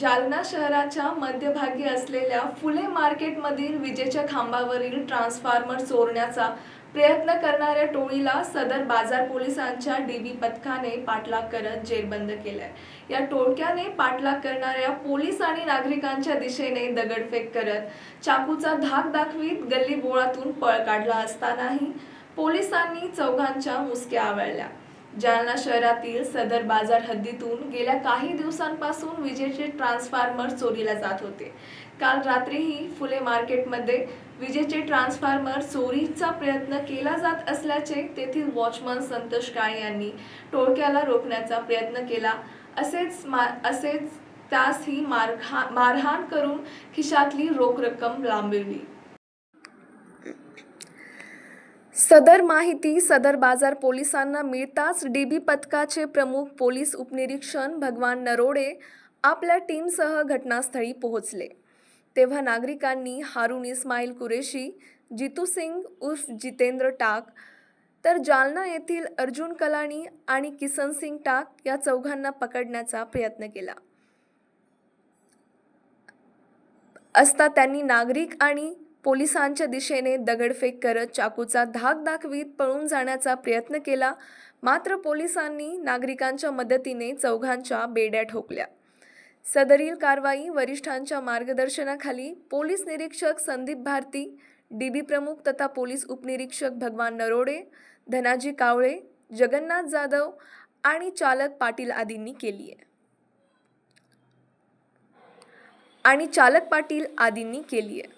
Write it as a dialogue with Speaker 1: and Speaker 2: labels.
Speaker 1: जालना शहराच्या मध्यभागी असलेल्या फुले मार्केटमधील विजेच्या खांबावरील ट्रान्सफॉर्मर चोरण्याचा प्रयत्न करणाऱ्या टोळीला सदर बाजार पोलिसांच्या डीबी पथकाने पाठलाग करत जेरबंद केलाय. या टोळक्याने पाठलाग करणाऱ्या पोलीस आणि नागरिकांच्या दिशेने दगडफेक करत चाकूचा धाक दाखवीत गल्ली बोळातून पळ काढला असतानाही पोलिसांनी चौघांच्या मुसक्या आवळल्या. जालना शहरातील सदर बाजार हद्दीतून गेल्या काही दिवसांपासून विजेचे ट्रान्सफॉर्मर चोरीला जात होते. काल रात्रीही फुले मार्केटमध्ये विजेचे ट्रान्सफॉर्मर चोरीचा प्रयत्न केला जात असल्याचे तेथील वॉचमन संतोष काळे यांनी टोळक्याला रोखण्याचा प्रयत्न केला. असेच मा असेच त्यासही मारहा मारहाण करून खिशातली रोख रक्कम लांबविली. सदर माहिती सदर बाजार पोलिसांना मिळताच डीबी पथकाचे प्रमुख पोलीस उपनिरीक्षण भगवान नरोडे आपल्या टीमसह घटनास्थळी पोहोचले. तेव्हा नागरिकांनी हारून इस्माईल कुरेशी जितू सिंग उर्फ जितेंद्र टाक तर जालना येथील अर्जुन कलाणी आणि किसन सिंग टाक या चौघांना पकडण्याचा प्रयत्न केला. असता त्यांनी नागरिक आणि पोलिसांच्या दिशेने दगडफेक करत चाकूचा धाक दाखवीत पळून जाण्याचा प्रयत्न केला मात्र पोलिसांनी नागरिकांच्या मदतीने चौघांच्या बेड्या ठोकल्या. सदरील कारवाई वरिष्ठांच्या मार्गदर्शनाखाली पोलीस निरीक्षक संदीप भारती डीबी प्रमुख तथा पोलीस उपनिरीक्षक भगवान नरोडे धनाजी कावळे जगन्नाथ जाधव आणि चालक पाटील आदींनी केली आहे आणि चालक पाटील आदींनी केली आहे